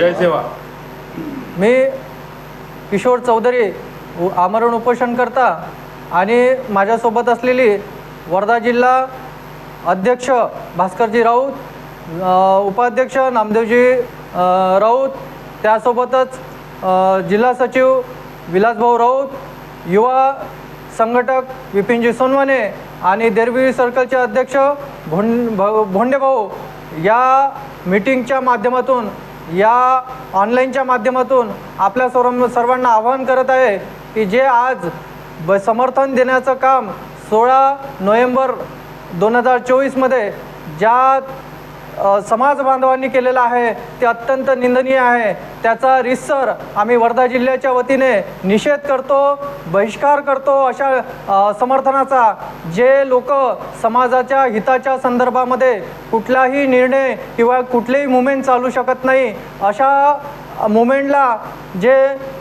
जय सेवा. मी किशोर चौधरी आमरण उपोषण करता आणि माझ्यासोबत असलेली वर्धा जिल्हा अध्यक्ष भास्करजी राऊत उपाध्यक्ष नामदेवजी राऊत त्यासोबतच जिल्हा सचिव विलासभाऊ राऊत युवा संघटक विपिनजी सोनवणे आणि देरवी सर्कलचे अध्यक्ष भोंड भ- भोंडेभाऊ या मीटिंगच्या माध्यमातून या ऑनलाईनच्या माध्यमातून आपल्या सर्व सर्वांना आवाहन करत आहे की जे आज ब समर्थन देण्याचं काम सोळा नोव्हेंबर दोन हजार चोवीसमध्ये ज्या समाज बांधवांनी केलेलं आहे ते अत्यंत निंदनीय आहे. त्याचा रिसर आम्ही वर्धा जिल्ह्याच्या वतीने निषेध करतो बहिष्कार करतो अशा समर्थनाचा जे लोक समाजाच्या हिताच्या संदर्भामध्ये कुठलाही निर्णय किंवा कुठलेही मुवमेंट चालू शकत नाही अशा मुवमेंटला जे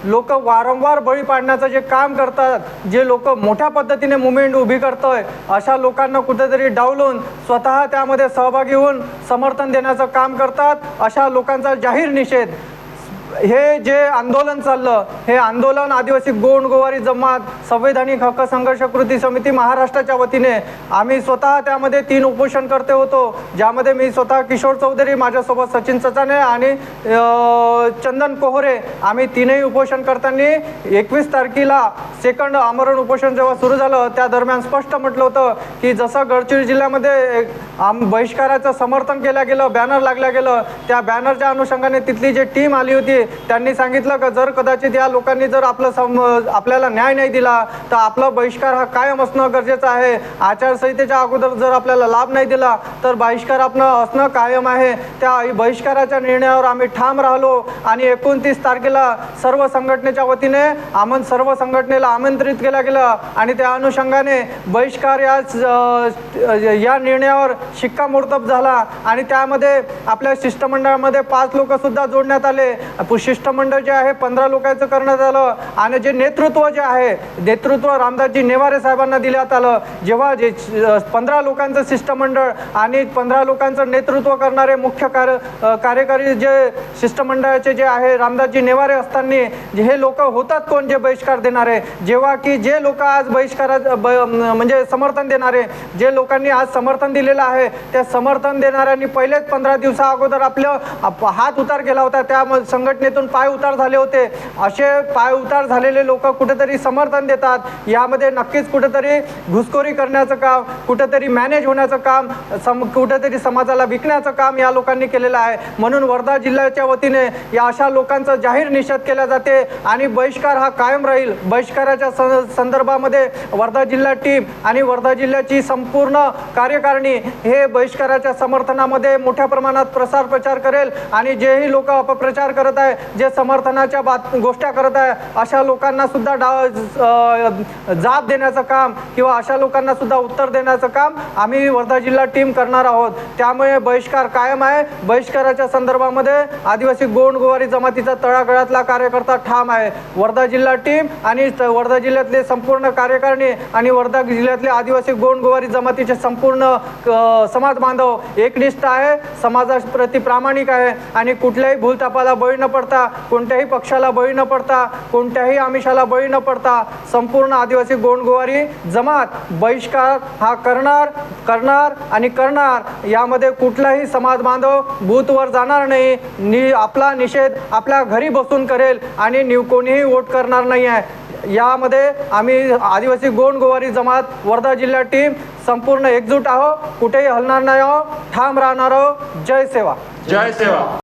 लोक वारंवार बळी पाडण्याचं जे काम करतात जे लोक मोठ्या पद्धतीने मुवमेंट उभी करतोय अशा लोकांना कुठेतरी डावलून स्वतः त्यामध्ये सहभागी होऊन समर्थन देण्याचं काम करतात अशा लोकांचा जाहीर निषेध हे जे आंदोलन चाललं हे आंदोलन आदिवासी गोंड गोवारी जमात संवैधानिक हक्क संघर्ष कृती समिती महाराष्ट्राच्या वतीने आम्ही स्वतः त्यामध्ये तीन उपोषण करते होतो ज्यामध्ये मी स्वतः किशोर चौधरी माझ्यासोबत सचिन चचाने आणि चंदन कोहरे आम्ही तीनही उपोषण करताना एकवीस तारखेला सेकंड आमरण उपोषण जेव्हा सुरू झालं त्या दरम्यान स्पष्ट म्हटलं होतं की जसं गडचिरोली जिल्ह्यामध्ये आम बहिष्काराचं समर्थन केलं गेलं बॅनर लागलं गेलं त्या बॅनरच्या अनुषंगाने तिथली जी टीम आली होती त्यांनी सांगितलं का जर कदाचित या लोकांनी जर आपलं सम आपल्याला न्याय नाही दिला तर आपला बहिष्कार हा कायम असणं गरजेचं आहे. आचारसंहितेच्या अगोदर जर आपल्याला लाभ नाही दिला तर बहिष्कार आपलं असणं कायम आहे. त्या बहिष्काराच्या निर्णयावर आम्ही ठाम राहिलो आणि एकोणतीस तारखेला सर्व संघटनेच्या वतीने आमन सर्व संघटनेला आमंत्रित केलं गेलं आणि त्या अनुषंगाने बहिष्कार या या निर्णयावर शिक्कामोर्तब झाला आणि त्यामध्ये आपल्या शिष्टमंडळामध्ये पाच लोक सुद्धा जोडण्यात आले. शिष्टमंडळ जे आहे पंधरा लोकांचं करण्यात आलं आणि जे नेतृत्व जे आहे नेतृत्व रामदासजी नेवारे साहेबांना देण्यात आलं. जेव्हा जे पंधरा लोकांचं शिष्टमंडळ आणि पंधरा लोकांचं नेतृत्व करणारे मुख्य कार्य कार्यकारी जे शिष्टमंडळाचे जे आहे रामदासजी नेवारे असताना जे हे लोक होतात कोण जे बहिष्कार देणारे? जेव्हा की जे लोक आज बहिष्कारा ब म्हणजे समर्थन देणारे जे लोकांनी आज समर्थन दिलेलं आहे त्या समर्थन देणाऱ्यांनी पहिलेच पंधरा दिवसा अगोदर आपलं हात उतार केला होता. त्या संघटना संघटनेतून पाय उतार झाले होते. असे पाय उतार झालेले लोक कुठेतरी समर्थन देतात. यामध्ये नक्कीच कुठेतरी घुसखोरी करण्याचं काम कुठेतरी मॅनेज होण्याचं काम सम कुठेतरी समाजाला विकण्याचं काम या लोकांनी केलेलं आहे. म्हणून वर्धा जिल्ह्याच्या वतीने या अशा लोकांचा जाहीर निषेध केला जाते आणि बहिष्कार हा कायम राहील. बहिष्काराच्या स- संदर्भामध्ये वर्धा जिल्हा टीम आणि वर्धा जिल्ह्याची संपूर्ण कार्यकारिणी हे बहिष्काराच्या समर्थनामध्ये मोठ्या प्रमाणात प्रसार प्रचार करेल आणि जेही लोक अपप्रचार करत आहे जे समर्थनाच्या बात गोष्टी करत आहे अशा लोकांना सुद्धा डाव जाब देण्याचं काम किंवा अशा लोकांना सुद्धा उत्तर देण्याचं काम आम्ही वर्धा जिल्हा टीम करणार आहोत. त्यामुळे बहिष्कार कायम आहे. बहिष्काराच्या संदर्भामध्ये आदिवासी गोंड गोवारी जमातीचा तळागळातला कार्यकर्ता ठाम आहे. वर्धा जिल्हा टीम आणि वर्धा जिल्ह्यातले संपूर्ण कार्यकारिणी आणि वर्धा जिल्ह्यातले आदिवासी गोंड गोवारी जमातीचे संपूर्ण समाज बांधव एकनिष्ठ आहे. समाजाप्रती प्रामाणिक आहे आणि कुठल्याही भूलतापाला बळी न पडता कोणत्याही पक्षाला बळी न पडता कोणत्याही आमिषाला बळी न पडता संपूर्ण आदिवासी गोंडगोवारी जमात बहिष्कार हा करणार करणार आणि करणार. यामध्ये कुठलाही समाज बांधव बूथवर जाणार नाही. नि आपला निषेध आपल्या घरी बसून करेल आणि नि कोणीही वोट करणार नाही आहे यामध्ये आम्ही आदिवासी गोंड गोवारी जमात वर्धा जिल्हा टीम संपूर्ण एकजूट आहो कुठेही हलणार नाही आहो ठाम राहणार आहो जय सेवा. जय सेवा.